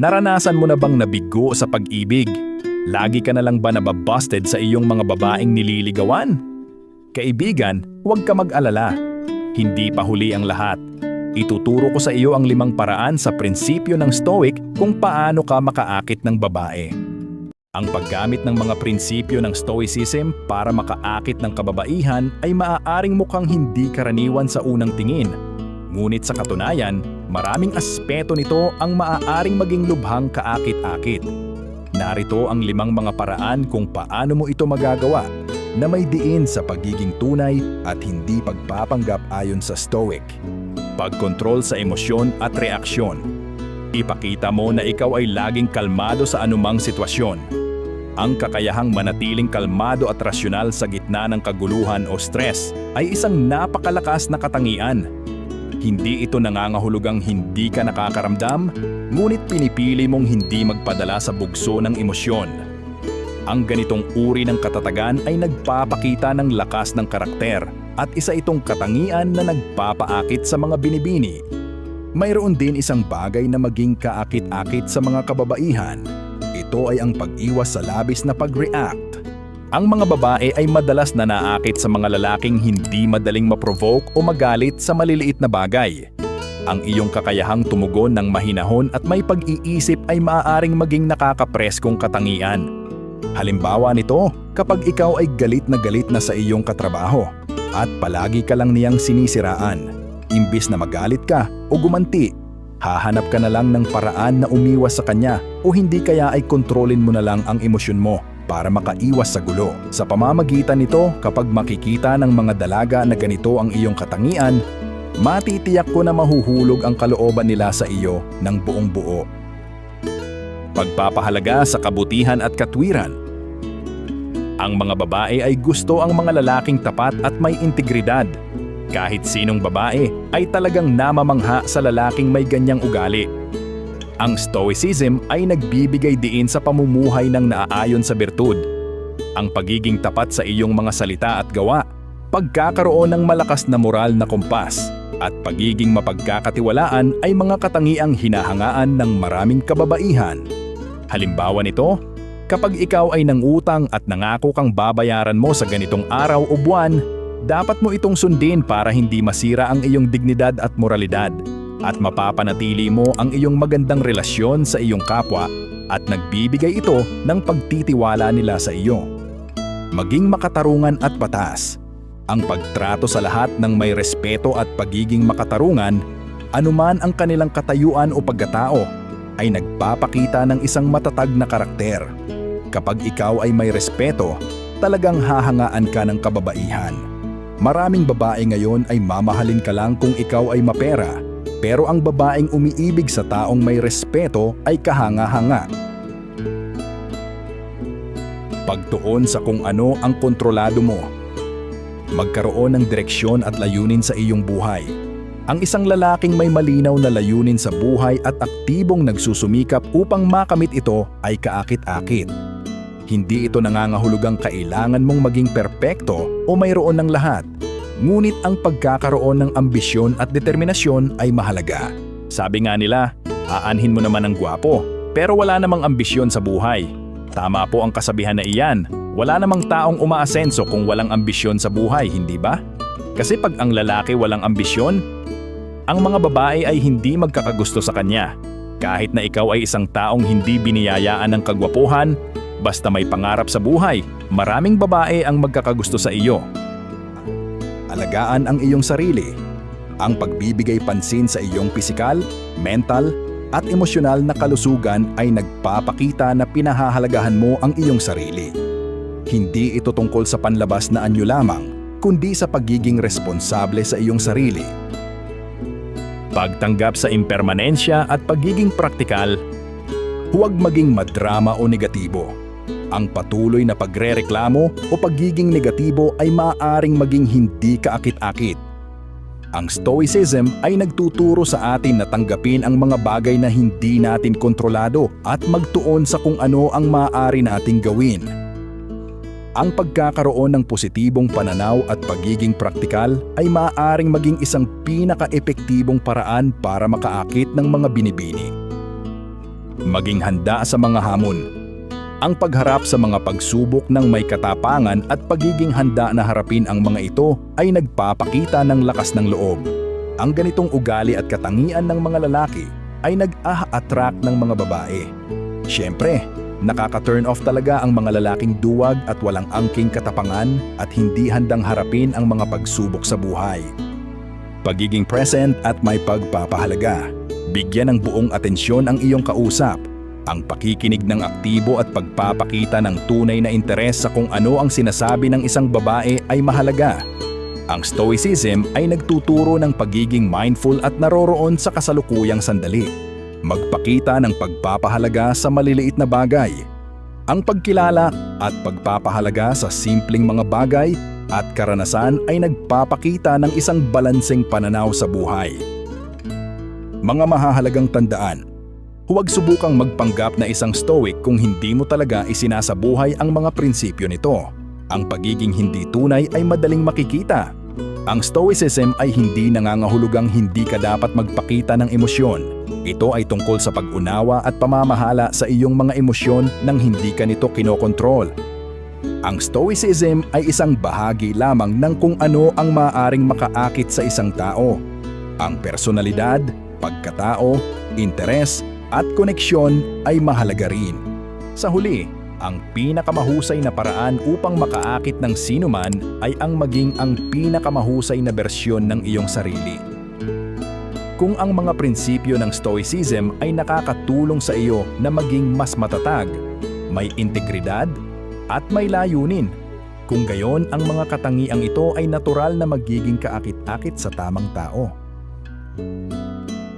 Naranasan mo na bang nabigo sa pag-ibig? Lagi ka na lang ba nababusted sa iyong mga babaeng nililigawan? Kaibigan, huwag ka mag-alala. Hindi pa huli ang lahat. Ituturo ko sa iyo ang limang paraan sa prinsipyo ng Stoic kung paano ka makaakit ng babae. Ang paggamit ng mga prinsipyo ng Stoicism para makaakit ng kababaihan ay maaaring mukhang hindi karaniwan sa unang tingin. Ngunit sa katunayan, maraming aspeto nito ang maaaring maging lubhang kaakit-akit. Narito ang limang mga paraan kung paano mo ito magagawa na may diin sa pagiging tunay at hindi pagpapanggap ayon sa Stoic. Pagkontrol sa emosyon at reaksyon. Ipakita mo na ikaw ay laging kalmado sa anumang sitwasyon. Ang kakayahang manatiling kalmado at rasyonal sa gitna ng kaguluhan o stress ay isang napakalakas na katangian. Hindi ito nangangahulugang hindi ka nakakaramdam, ngunit pinipili mong hindi magpadala sa bugso ng emosyon. Ang ganitong uri ng katatagan ay nagpapakita ng lakas ng karakter at isa itong katangian na nagpapaakit sa mga binibini. Mayroon din isang bagay na maging kaakit-akit sa mga kababaihan. Ito ay ang pag-iwas sa labis na pag-react. Ang mga babae ay madalas na naakit sa mga lalaking hindi madaling maprovoke o magalit sa maliliit na bagay. Ang iyong kakayahang tumugon ng mahinahon at may pag-iisip ay maaaring maging nakakapreskong katangian. Halimbawa nito, kapag ikaw ay galit na galit na sa iyong katrabaho at palagi ka lang niyang sinisiraan, imbis na magalit ka o gumanti, hahanap ka na lang ng paraan na umiwas sa kanya o hindi kaya ay kontrolin mo na lang ang emosyon mo para makaiwas sa gulo. Sa pamamagitan nito, kapag makikita ng mga dalaga na ganito ang iyong katangian, matitiyak ko na mahuhulog ang kalooban nila sa iyo ng buong buo. Pagpapahalaga sa kabutihan at katwiran. Ang mga babae ay gusto ang mga lalaking tapat at may integridad. Kahit sinong babae ay talagang namamangha sa lalaking may ganyang ugali. Ang Stoicism ay nagbibigay diin sa pamumuhay ng naaayon sa bertud. Ang pagiging tapat sa iyong mga salita at gawa, pagkakaroon ng malakas na moral na kompas, at pagiging mapagkakatiwalaan ay mga katangiang hinahangaan ng maraming kababaihan. Halimbawa nito, kapag ikaw ay nangutang at nangako kang babayaran mo sa ganitong araw o buwan, dapat mo itong sundin para hindi masira ang iyong dignidad at moralidad at mapapanatili mo ang iyong magandang relasyon sa iyong kapwa at nagbibigay ito ng pagtitiwala nila sa iyo. Maging makatarungan at batas. Ang pagtrato sa lahat ng may respeto at pagiging makatarungan, anuman ang kanilang katayuan o pagkatao, ay nagpapakita ng isang matatag na karakter. Kapag ikaw ay may respeto, talagang hahangaan ka ng kababaihan. Maraming babae ngayon ay mamahalin ka lang kung ikaw ay mapera, pero ang babaeng umiibig sa taong may respeto ay kahanga-hanga. Pagtuon sa kung ano ang kontrolado mo. Magkaroon ng direksyon at layunin sa iyong buhay. Ang isang lalaking may malinaw na layunin sa buhay at aktibong nagsusumikap upang makamit ito ay kaakit-akit. Hindi ito nangangahulugang kailangan mong maging perpekto o mayroon ng lahat. Ngunit ang pagkakaroon ng ambisyon at determinasyon ay mahalaga. Sabi nga nila, aanhin mo naman ang gwapo, pero wala namang ambisyon sa buhay. Tama po ang kasabihan na iyan. Wala namang taong umaasenso kung walang ambisyon sa buhay, hindi ba? Kasi pag ang lalaki walang ambisyon, ang mga babae ay hindi magkakagusto sa kanya. Kahit na ikaw ay isang taong hindi biniyayaan ng kagwapuhan, basta may pangarap sa buhay, maraming babae ang magkakagusto sa iyo. Alagaan ang iyong sarili. Ang pagbibigay pansin sa iyong pisikal, mental, at emosyonal na kalusugan ay nagpapakita na pinahahalagahan mo ang iyong sarili. Hindi ito tungkol sa panlabas na anyo lamang, kundi sa pagiging responsable sa iyong sarili. Pagtanggap sa impermanensya at pagiging praktikal, huwag maging madrama o negatibo. Ang patuloy na pagrereklamo o pagiging negatibo ay maaaring maging hindi kaakit-akit. Ang Stoicism ay nagtuturo sa atin na tanggapin ang mga bagay na hindi natin kontrolado at magtuon sa kung ano ang maaari nating gawin. Ang pagkakaroon ng positibong pananaw at pagiging praktikal ay maaaring maging isang pinaka-epektibong paraan para makaakit ng mga binibini. maging handa sa mga hamon. Ang pagharap sa mga pagsubok ng may katapangan at pagiging handa na harapin ang mga ito ay nagpapakita ng lakas ng loob. Ang ganitong ugali at katangian ng mga lalaki ay nag-a-attract ng mga babae. Siyempre, nakaka-turn off talaga ang mga lalaking duwag at walang angking katapangan at hindi handang harapin ang mga pagsubok sa buhay. Pagiging present at may pagpapahalaga. Bigyan ng buong atensyon ang iyong kausap. Ang pakikinig ng aktibo at pagpapakita ng tunay na interes sa kung ano ang sinasabi ng isang babae ay mahalaga. Ang Stoicism ay nagtuturo ng pagiging mindful at naroroon sa kasalukuyang sandali. Magpakita ng pagpapahalaga sa maliliit na bagay. Ang pagkilala at pagpapahalaga sa simpleng mga bagay at karanasan ay nagpapakita ng isang balanseng pananaw sa buhay. Mga mahahalagang tandaan, huwag subukang magpanggap na isang stoic kung hindi mo talaga isinasabuhay ang mga prinsipyo nito. Ang pagiging hindi tunay ay madaling makikita. Ang stoicism ay hindi nangangahulugang hindi ka dapat magpakita ng emosyon. Ito ay tungkol sa pag-unawa at pamamahala sa iyong mga emosyon nang hindi ka nito kinokontrol. Ang stoicism ay isang bahagi lamang ng kung ano ang maaaring makaakit sa isang tao. Ang personalidad, pagkatao, interes at koneksyon ay mahalaga rin. Sa huli, ang pinakamahusay na paraan upang makaakit ng sinuman ay ang maging ang pinakamahusay na bersyon ng iyong sarili. Kung ang mga prinsipyo ng Stoicism ay nakakatulong sa iyo na maging mas matatag, may integridad, at may layunin, kung gayon ang mga katangiang ito ay natural na magiging kaakit-akit sa tamang tao.